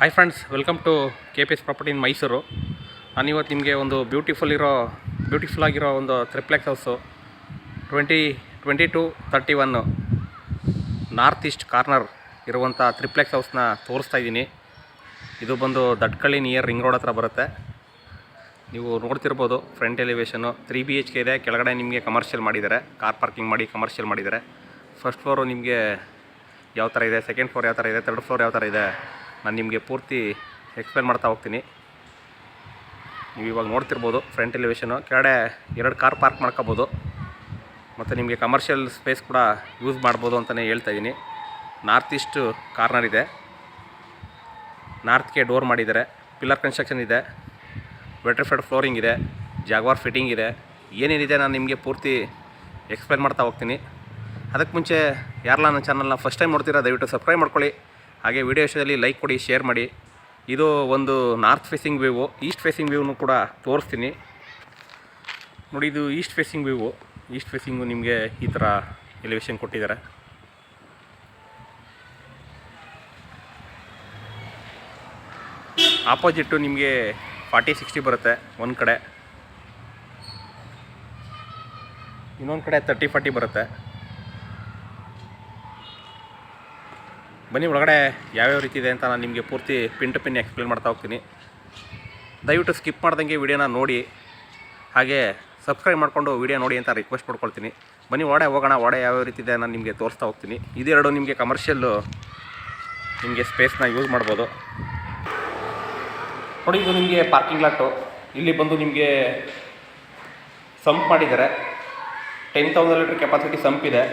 Hi friends welcome to K P S property in Mysuru ನಾನು ಇವತ್ತು ನಿಮಗೆ ಒಂದು ಬ್ಯೂಟಿಫುಲ್ ಇರೋ ಬ್ಯೂಟಿಫುಲ್ ಆಗಿರೋ ಒಂದು triplex house twenty twenty two thirty one north east corner ಇರುವಂಥ ತ್ರಿಪ್ಲೆಕ್ಸ್ ಹೌಸ್ನ ತೋರಿಸ್ತಾ ಇದ್ದೀನಿ. ಇದು ಬಂದು ದಟ್ಕಳ್ಳಿ ನಿಯರ್ ರಿಂಗ್ ರೋಡ್ ಹತ್ರ ಬರುತ್ತೆ. ನೀವು ನೋಡ್ತಿರ್ಬೋದು front elevation three B H K ಇದೆ. ಕೆಳಗಡೆ ನಿಮಗೆ ಕಮರ್ಷಿಯಲ್ ಮಾಡಿದ್ದಾರೆ. ಕಾರ್ ಪಾರ್ಕಿಂಗ್ ಮಾಡಿ ಕಮರ್ಷಿಯಲ್ ಮಾಡಿದ್ದಾರೆ. ಫಸ್ಟ್ ಫ್ಲೋರು ನಿಮಗೆ ಯಾವ ಥರ ಇದೆ? ಸೆಕೆಂಡ್ ಫ್ಲೋರ್ ಯಾವ ಥರ ಇದೆ? ತರ್ಡ್ ಫ್ಲೋರ್ ಯಾವ ಥರ ಇದೆ? ನಾನು ನಿಮಗೆ ಪೂರ್ತಿ ಎಕ್ಸ್ಪ್ಲೇನ್ ಮಾಡ್ತಾ ಹೋಗ್ತೀನಿ. ನೀವು ಇವಾಗ ನೋಡ್ತಿರ್ಬೋದು ಫ್ರಂಟ್ ಎಲಿವೇಶನು ಕೆಳಗಡೆ ಎರಡು ಕಾರ್ ಪಾರ್ಕ್ ಮಾಡ್ಕೋಬೋದು. ಮತ್ತು ನಿಮಗೆ ಕಮರ್ಷಿಯಲ್ ಸ್ಪೇಸ್ ಕೂಡ ಯೂಸ್ ಮಾಡ್ಬೋದು ಅಂತಲೇ ಹೇಳ್ತಾ ಇದ್ದೀನಿ ನಾರ್ತ್ ಈಸ್ಟ್ ಕಾರ್ನರ್ ಇದೆ. ನಾರ್ತ್ಗೆ ಡೋರ್ ಮಾಡಿದ್ದಾರೆ. ಪಿಲ್ಲರ್ ಕನ್ಸ್ಟ್ರಕ್ಷನ್ ಇದೆ. ವೆಟ್ರಿಫೈಡ್ ಫ್ಲೋರಿಂಗ್ ಇದೆ. ಜಾಗ್ವಾರ್ ಫಿಟ್ಟಿಂಗ್ ಇದೆ. ಏನೇನಿದೆ ನಾನು ನಿಮಗೆ ಪೂರ್ತಿ ಎಕ್ಸ್ಪ್ಲೇನ್ ಮಾಡ್ತಾ ಹೋಗ್ತೀನಿ. ಅದಕ್ಕೆ ಮುಂಚೆ ಯಾರಲ್ಲ ನನ್ನ ಚಾನಲ್ನ ಫಸ್ಟ್ ಟೈಮ್ ನೋಡ್ತೀರಾ, ದಯವಿಟ್ಟು ಸಬ್ಸ್ಕ್ರೈಬ್ ಮಾಡ್ಕೊಳ್ಳಿ. ಹಾಗೆ ವಿಡಿಯೋ ಇಷ್ಟದಲ್ಲಿ ಲೈಕ್ ಕೊಡಿ ಶೇರ್ ಮಾಡಿ. ಇದು ಒಂದು north facing view east facing ವ್ಯೂನು ಕೂಡ ತೋರಿಸ್ತೀನಿ. ನೋಡಿ, ಇದು east facing view east facing ನಿಮಗೆ ಈ ಥರ ಎಲಿವೇಶನ್ ಕೊಟ್ಟಿದ್ದಾರೆ. ಆಪೋಸಿಟ್ಟು ನಿಮಗೆ ಫಾರ್ಟಿ ಸಿಕ್ಸ್ಟಿ ಬರುತ್ತೆ ಒಂದು ಕಡೆ. ಇನ್ನೊಂದು ಕಡೆ ತರ್ಟಿ ಫಾರ್ಟಿ ಬರುತ್ತೆ. ಬನ್ನಿ ಒಳಗಡೆ ಯಾವ್ಯಾವ ರೀತಿ ಇದೆ ಅಂತ ನಾನು ನಿಮಗೆ ಪೂರ್ತಿ ಪಿನ್ ಟು ಪಿನ್ ಎಕ್ಸ್ಪ್ಲೇನ್ ಮಾಡ್ತಾ ಹೋಗ್ತೀನಿ. ದಯವಿಟ್ಟು ಸ್ಕಿಪ್ ಮಾಡ್ದಂಗೆ ವಿಡಿಯೋನ ನೋಡಿ, ಹಾಗೆ ಸಬ್ಸ್ಕ್ರೈಬ್ ಮಾಡಿಕೊಂಡು ವಿಡಿಯೋ ನೋಡಿ ಅಂತ ರಿಕ್ವೆಸ್ಟ್ ಮಾಡ್ಕೊಳ್ತೀನಿ. ಬನ್ನಿ ಒಡೆ ಹೋಗೋಣ ಒಡೆ ಯಾವ್ಯಾವ ರೀತಿ ಇದೆ ನಾನು ನಿಮಗೆ ತೋರಿಸ್ತಾ ಹೋಗ್ತೀನಿ. ಇದೆರಡು ನಿಮಗೆ ಕಮರ್ಷಿಯಲ್ಲು ನಿಮಗೆ ಸ್ಪೇಸ್ನ ಯೂಸ್ ಮಾಡ್ಬೋದು. ನೋಡಿ, ಇದು ನಿಮಗೆ ಪಾರ್ಕಿಂಗ್ ಲಾಟು ಇಲ್ಲಿ ಬಂದು ನಿಮಗೆ ಸಂಪ್ ಮಾಡಿದ್ದಾರೆ. Ten thousand litre capacity sump ಇದೆ.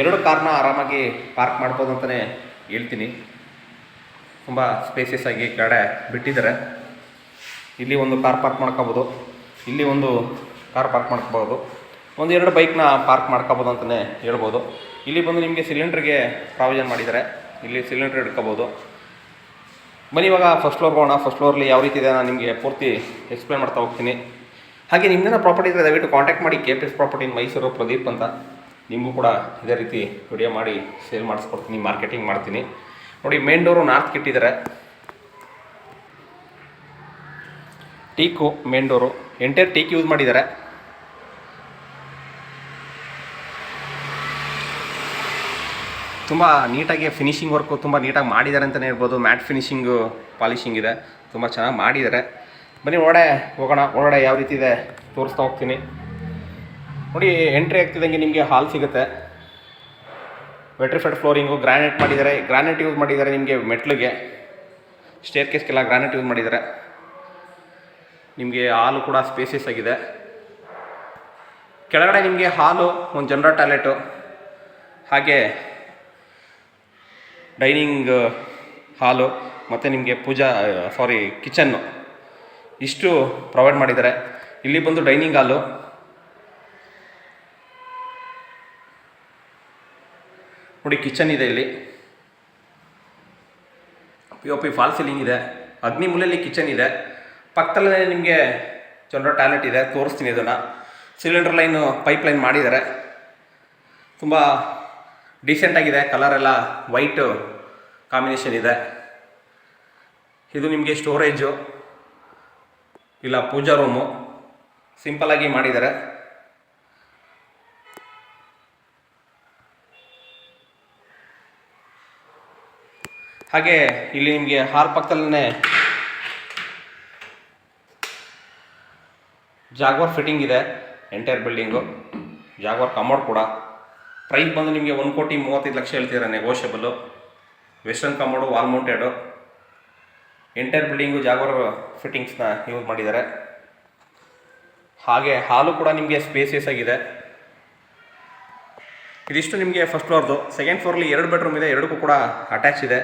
ಎರಡು ಕಾರ್ನ ಆರಾಮಾಗಿ ಪಾರ್ಕ್ ಮಾಡ್ಬೋದು ಅಂತಲೇ ಹೇಳ್ತೀನಿ. ತುಂಬ ಸ್ಪೇಸಿಯಸ್ ಆಗಿ ಕಡೆ ಬಿಟ್ಟಿದ್ದಾರೆ. ಇಲ್ಲಿ ಒಂದು ಕಾರ್ ಪಾರ್ಕ್ ಮಾಡ್ಕೋಬೋದು. ಇಲ್ಲಿ ಒಂದು ಕಾರ್ ಪಾರ್ಕ್ ಮಾಡ್ಕೋಬೋದು. ಒಂದು ಎರಡು ಬೈಕ್ನ ಪಾರ್ಕ್ ಮಾಡ್ಕೋಬೋದು ಅಂತಲೇ ಹೇಳ್ಬೋದು. ಇಲ್ಲಿ ಬಂದು ನಿಮಗೆ ಸಿಲಿಂಡ್ರಿಗೆ ಪ್ರಾವಿಷನ್ ಮಾಡಿದ್ದಾರೆ. ಇಲ್ಲಿ ಸಿಲಿಂಡ್ರ್ ಇಟ್ಕೋಬೋದು. ಬನ್ನಿ ಇವಾಗ ಫಸ್ಟ್ ಫ್ಲೋರ್ ಹೋಗೋಣ. ಫಸ್ಟ್ ಫ್ಲೋರ್ಲಿ ಯಾವ ರೀತಿ ಇದೆ ನಾನು ನಿಮಗೆ ಪೂರ್ತಿ ಎಕ್ಸ್ಪ್ಲೇನ್ ಮಾಡ್ತಾ ಹೋಗ್ತೀನಿ. ಹಾಗೆ ನಿಮ್ಮದೇನೋ ಪ್ರಾಪರ್ಟಿ ಇದ್ದರೆ ದಯವಿಟ್ಟು ಕಾಂಟ್ಯಾಕ್ಟ್ ಮಾಡಿ. K P S property Mysuru Pradeep ಅಂತ. ನಿಮಗೂ ಕೂಡ ಇದೇ ರೀತಿ ವಿಡಿಯೋ ಮಾಡಿ ಸೇಲ್ ಮಾಡಿಸ್ಕೊಡ್ತೀನಿ ಮಾರ್ಕೆಟಿಂಗ್ ಮಾಡ್ತೀನಿ. ನೋಡಿ main door north ಕಿಟ್ಟಿದ್ದಾರೆ. Teak main door entire teak use ಮಾಡಿದ್ದಾರೆ. ತುಂಬ ನೀಟಾಗಿ ಫಿನಿಶಿಂಗ್ ವರ್ಕು ತುಂಬ ನೀಟಾಗಿ ಮಾಡಿದ್ದಾರೆ ಅಂತಲೇ ಹೇಳ್ಬೋದು. ಮ್ಯಾಟ್ ಫಿನಿಶಿಂಗು ಪಾಲಿಶಿಂಗ್ ಇದೆ. ತುಂಬ ಚೆನ್ನಾಗಿ ಮಾಡಿದ್ದಾರೆ. ಬನ್ನಿ, ಒಳಗಡೆ ಹೋಗೋಣ. ಒಳಗಡೆ ಯಾವ ರೀತಿ ಇದೆ, ತೋರಿಸ್ತಾ ಹೋಗ್ತೀನಿ. ನೋಡಿ ಎಂಟ್ರಿ ಆಗ್ತಿದ್ದಂಗೆ ನಿಮಗೆ ಹಾಲ್ ಸಿಗುತ್ತೆ. ವೆಟ್ರಿಫೈಡ್ ಫ್ಲೋರಿಂಗು ಗ್ರಾನೈಟ್ ಮಾಡಿದ್ದಾರೆ. ಗ್ರಾನೈಟ್ ಯೂಸ್ ಮಾಡಿದ್ದಾರೆ ನಿಮಗೆ ಮೆಟ್ಲಿಗೆ. ಸ್ಟೇರ್ ಕೇಸ್ಗೆಲ್ಲ ಗ್ರಾನೈಟ್ ಯೂಸ್ ಮಾಡಿದ್ದಾರೆ. ನಿಮಗೆ ಹಾಲು ಕೂಡ ಸ್ಪೇಸಿಯಸ್ ಆಗಿದೆ. ಕೆಳಗಡೆ ನಿಮಗೆ ಹಾಲು ಒಂದು ಜನರಲ್ ಟಾಯ್ಲೆಟು ಹಾಗೆ ಡೈನಿಂಗ್ ಹಾಲು ಮತ್ತು ನಿಮಗೆ ಪೂಜಾ ಸಾರಿ ಕಿಚನ್ನು ಇಷ್ಟು ಪ್ರೊವೈಡ್ ಮಾಡಿದ್ದಾರೆ. ಇಲ್ಲಿ ಬಂದು ಡೈನಿಂಗ್ ಹಾಲು ನೋಡಿ ಕಿಚನ್ ಇದೆ ಇಲ್ಲಿ. P O P fall ceiling ಇದೆ. ಅಗ್ನಿ ಮೂಲೆಯಲ್ಲಿ ಕಿಚನ್ ಇದೆ. ಪಕ್ಕದಲ್ಲೇ ನಿಮಗೆ ಜನರಲ್ ಟಾಯ್ಲೆಟ್ ಇದೆ. ತೋರಿಸ್ತೀನಿ ಇದನ್ನು. ಸಿಲಿಂಡರ್ ಲೈನು ಪೈಪ್ ಲೈನ್ ಮಾಡಿದ್ದಾರೆ. ತುಂಬ ಡೀಸೆಂಟಾಗಿದೆ ಕಲರೆಲ್ಲ ವೈಟು ಕಾಂಬಿನೇಷನ್ ಇದೆ. ಇದು ನಿಮಗೆ ಸ್ಟೋರೇಜು ಇಲ್ಲ ಪೂಜಾ ರೂಮು ಸಿಂಪಲ್ಲಾಗಿ ಮಾಡಿದ್ದಾರೆ. ಹಾಗೆ ಇಲ್ಲಿ ನಿಮಗೆ ಹಾರ್ ಪಕ್ಕದಲ್ಲೇ ಜಾಗ್ವಾರ್ ಫಿಟ್ಟಿಂಗ್ ಇದೆ ಎಂಟೈರ್ ಬಿಲ್ಡಿಂಗು ಜಾಗ್ವಾರ್ ಕಮೋಡ್ ಕೂಡ. ಪ್ರೈಸ್ ಬಂದು ನಿಮಗೆ ಒಂದು ಕೋಟಿ ಮೂವತ್ತೈದು ಲಕ್ಷ ಹೇಳ್ತಿದ್ದಾರೆ negotiable western commode wall mounted entire building Jaguar ಫಿಟ್ಟಿಂಗ್ಸ್ನ use ಮಾಡಿದ್ದಾರೆ. ಹಾಗೆ ಹಾಲು ಕೂಡ ನಿಮಗೆ ಸ್ಪೇಸಿಯಸ್ ಆಗಿದೆ. ಇದಿಷ್ಟು ನಿಮಗೆ ಫಸ್ಟ್ ಫ್ಲೋರ್ದು ಸೆಕೆಂಡ್ ಫ್ಲೋರ್ಲಿ ಎರಡು ಬೆಡ್ರೂಮ್ ಇದೆ, ಎರಡಕ್ಕೂ ಕೂಡ ಅಟ್ಯಾಚ್ ಇದೆ.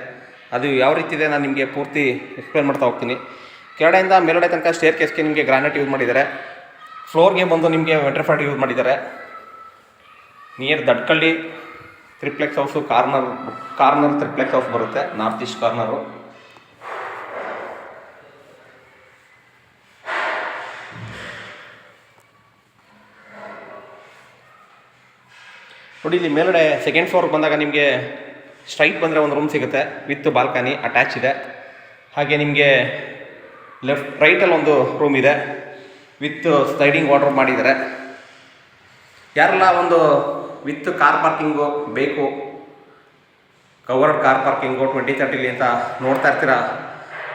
ಅದು ಯಾವ ರೀತಿ ಇದೆ ನಾನು ನಿಮಗೆ ಪೂರ್ತಿ ಎಕ್ಸ್ಪ್ಲೇನ್ ಮಾಡ್ತಾ ಹೋಗ್ತೀನಿ. ಕೆಳಗಡೆಯಿಂದ ಮೇಲ್ಗಡೆ ತನಕ ಸ್ಟೇರ್ ಕೇಸ್ಗೆ ನಿಮಗೆ ಗ್ರಾನೈಟ್ ಯೂಸ್ ಮಾಡಿದ್ದಾರೆ. ಫ್ಲೋರ್ಗೆ ಬಂದು ನಿಮಗೆ ವೆಟ್ರಿಫೈಡ್ ಯೂಸ್ ಮಾಡಿದ್ದಾರೆ. Near Dadkalli triplex house corner corner triplex house ಬರುತ್ತೆ ನಾರ್ತ್ ಈಸ್ಟ್ ಕಾರ್ನರು ನೋಡಿ, ಇಲ್ಲಿ ಮೇಲ್ಗಡೆ ಸೆಕೆಂಡ್ ಫ್ಲೋರ್ ಬಂದಾಗ ನಿಮಗೆ ಸ್ಟ್ರೈಟ್ ಬಂದರೆ ಒಂದು ರೂಮ್ ಸಿಗುತ್ತೆ ವಿತ್ ಬಾಲ್ಕನಿ ಅಟ್ಯಾಚ್ ಇದೆ. ಹಾಗೆ ನಿಮಗೆ ಲೆಫ್ಟ್ ರೈಟಲ್ಲಿ ಒಂದು ರೂಮ್ ಇದೆ ವಿತ್ ಸ್ಲೈಡಿಂಗ್ ವಾಟರ್ ಮಾಡಿದ್ದಾರೆ. ಯಾರೆಲ್ಲ ಒಂದು ವಿತ್ ಕಾರ್ ಪಾರ್ಕಿಂಗು ಬೇಕು ಕವರ್ಡ್ ಕಾರ್ ಪಾರ್ಕಿಂಗು ಟ್ವೆಂಟಿ ತರ್ಟಿಲಿ ಅಂತ ನೋಡ್ತಾ ಇರ್ತೀರಾ,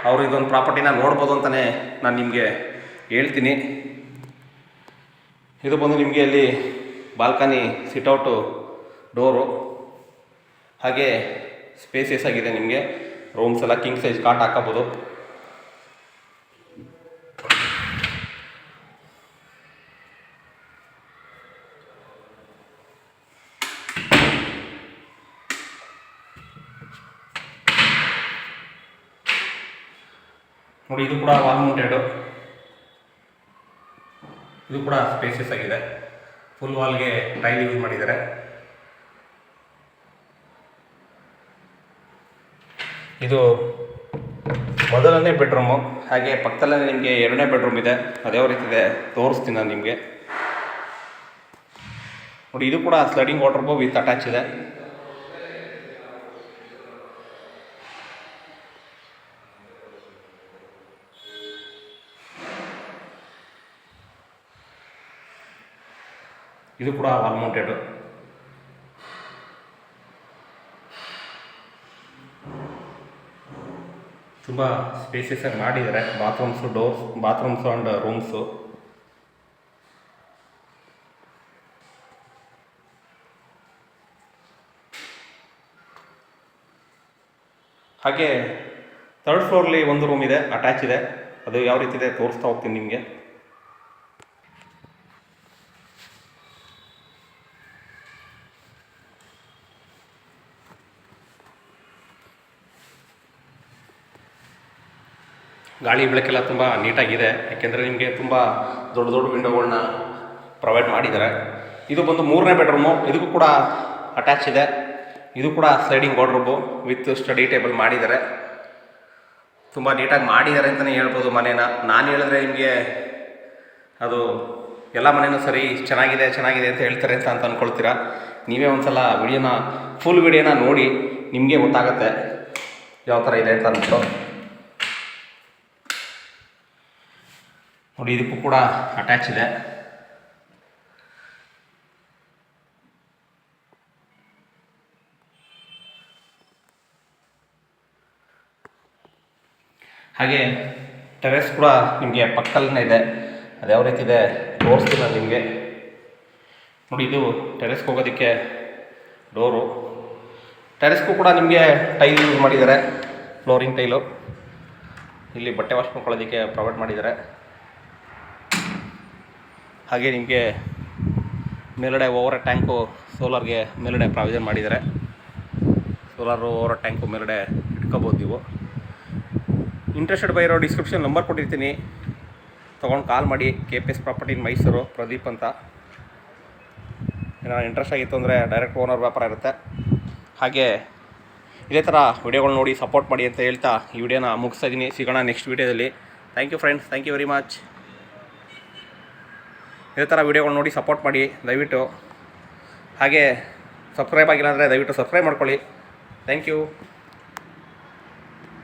ಅವರು ಇದೊಂದು ಪ್ರಾಪರ್ಟಿನ ನೋಡ್ಬೋದು ಅಂತಲೇ ನಾನು ನಿಮಗೆ ಹೇಳ್ತೀನಿ. ಇದು ಬಂದು ನಿಮಗೆ ಅಲ್ಲಿ ಬಾಲ್ಕನಿ ಸಿಟೌಟು ಡೋರು ಹಾಗೆ ಸ್ಪೇಸಿಯಸ್ ಆಗಿದೆ ನಿಮಗೆ. ರೂಮ್ಸ್ ಎಲ್ಲ ಕಿಂಗ್ ಸೈಜ್ ಕಾಟ್ ಹಾಕಬಹುದು ನೋಡಿ, ಇದು ಕೂಡ ವಾಲ್ ಮೌಂಟೆಡ್ ಇದು ಕೂಡ ಸ್ಪೇಸಿಯಸ್ ಆಗಿದೆ. ಫುಲ್ ವಾಲ್ಗೆ ಟೈಲ್ ಯೂಸ್ ಮಾಡಿದ್ದಾರೆ. ಇದು ಮೊದಲನೇ ಬೆಡ್ರೂಮು. ಹಾಗೆ ಪಕ್ಕದಲ್ಲೇ ನಿಮಗೆ ಎರಡನೇ ಬೆಡ್ರೂಮ್ ಇದೆ. ಅದೇ ರೀತಿ ಇದೆ. ತೋರಿಸ್ತೀನಿ ನಾನು ನಿಮಗೆ. ನೋಡಿ, ಇದು ಕೂಡ sliding wardrobe with attach ಇದೆ. ಇದು ಕೂಡ ವಾಲ್ ಮೌಂಟೆಡ್ ತುಂಬ ಸ್ಪೇಸಿಯಸ್ ಆಗಿ ಮಾಡಿದ್ದಾರೆ. Bathrooms doors bathrooms and rooms ಹಾಗೆ ಥರ್ಡ್ ಫ್ಲೋರ್ಲಿ ಒಂದು ರೂಮ್ ಇದೆ ಅಟ್ಯಾಚ್ ಇದೆ. ಅದು ಯಾವ ರೀತಿ ಇದೆ? ತೋರಿಸ್ತಾ ಹೋಗ್ತೀನಿ ನಿಮಗೆ. ಗಾಳಿ ಬೆಳಕೆಲ್ಲ ತುಂಬ ನೀಟಾಗಿದೆ, ಯಾಕೆಂದರೆ ನಿಮಗೆ ತುಂಬ ದೊಡ್ಡ ದೊಡ್ಡ ವಿಂಡೋಗಳನ್ನ ಪ್ರೊವೈಡ್ ಮಾಡಿದ್ದಾರೆ. ಇದು ಬಂದು ಮೂರನೇ ಬೆಡ್ರೂಮು ಇದಕ್ಕೂ ಕೂಡ ಅಟ್ಯಾಚ್ ಇದೆ. ಇದು ಕೂಡ sliding wardrobe with study table ಮಾಡಿದ್ದಾರೆ. ತುಂಬ ನೀಟಾಗಿ ಮಾಡಿದ್ದಾರೆ ಅಂತಲೇ ಹೇಳ್ಬೋದು ಮನೇನ. ನಾನು ಹೇಳಿದ್ರೆ ನಿಮಗೆ ಅದು ಎಲ್ಲ ಮನೆಯೂ ಸರಿ, ಚೆನ್ನಾಗಿದೆ ಚೆನ್ನಾಗಿದೆ ಅಂತ ಹೇಳ್ತಾರೆ ಅಂತ ಅಂತ ಅಂದ್ಕೊಳ್ತೀರಾ ನೀವೇ ಒಂದು ಸಲ ವಿಡಿಯೋನ ಫುಲ್ ವಿಡಿಯೋನ ನೋಡಿ ನಿಮಗೆ ಗೊತ್ತಾಗುತ್ತೆ. ಯಾವ ಥರ ಇದೆ ಅಂತ ಅಂದ್ಬಿಟ್ಟು ನೋಡಿ, ಇದಕ್ಕೂ ಕೂಡ ಅಟ್ಯಾಚ್ ಇದೆ. ಹಾಗೆ ಟೆರೆಸ್ ಕೂಡ ನಿಮಗೆ ಪಕ್ಕದಲ್ಲೇ ಇದೆ. ಅದು ಯಾವ ರೀತಿ ಇದೆ? ತೋರಿಸ್ತೀನಿ ನಾನು ನಿಮಗೆ. ನೋಡಿ, ಇದು ಟೆರೆಸ್ಗೆ ಹೋಗೋದಕ್ಕೆ ಡೋರು ಟೆರೆಸ್ಗೂ ಕೂಡ ನಿಮಗೆ ಟೈಲ್ ಯೂಸ್ ಮಾಡಿದ್ದಾರೆ. ಫ್ಲೋರಿಂಗ್ ಟೈಲು ಇಲ್ಲಿ ಬಟ್ಟೆ ವಾಶ್ ಮಾಡ್ಕೊಳ್ಳೋದಕ್ಕೆ ಪ್ರೊವೈಡ್ ಮಾಡಿದ್ದಾರೆ. ಹಾಗೆ ನಿಮಗೆ ಮೇಲ್ಗಡೆ ಓವರ್ ಟ್ಯಾಂಕು ಸೋಲಾರ್ಗೆ ಮೇಲ್ಗಡೆ ಪ್ರಾವಿಷನ್ ಮಾಡಿದ್ದಾರೆ. ಸೋಲಾರು, ಓವರ್ ಟ್ಯಾಂಕು ಮೇಲ್ಗಡೆ ಇಟ್ಕೋಬೋದು ನೀವು. ಇಂಟ್ರೆಸ್ಟೆಡ್ ಬೈ ಇರೋ ಡಿಸ್ಕ್ರಿಪ್ಷನ್ ನಂಬರ್ ಕೊಟ್ಟಿರ್ತೀನಿ. ತೊಗೊಂಡು ಕಾಲ್ ಮಾಡಿ. K P S property in Mysuru Pradeep ಅಂತ. ಏನಾದ್ರು ಇಂಟ್ರೆಸ್ಟ್ ಆಗಿತ್ತು ಅಂದರೆ ಡೈರೆಕ್ಟ್ ಓನರ್ ವ್ಯಾಪಾರ ಇರುತ್ತೆ. ಹಾಗೆ ಇದೇ ಥರ ವಿಡಿಯೋಗಳು ನೋಡಿ ಸಪೋರ್ಟ್ ಮಾಡಿ ಅಂತ ಹೇಳ್ತಾ ಈ ವಿಡಿಯೋನ ಮುಗಿಸ್ತಾ ಇದ್ದೀನಿ. ಸಿಗೋಣ ನೆಕ್ಸ್ಟ್ ವಿಡಿಯೋದಲ್ಲಿ thank you friends thank you very much ಇದೇ ಥರ ವೀಡಿಯೋಗಳು ನೋಡಿ ಸಪೋರ್ಟ್ ಮಾಡಿ, ದಯವಿಟ್ಟು. ಹಾಗೆ ಸಬ್ಸ್ಕ್ರೈಬ್ ಆಗಿಲ್ಲ ಅಂದರೆ ದಯವಿಟ್ಟು ಸಬ್ಸ್ಕ್ರೈಬ್ ಮಾಡ್ಕೊಳ್ಳಿ. Thank you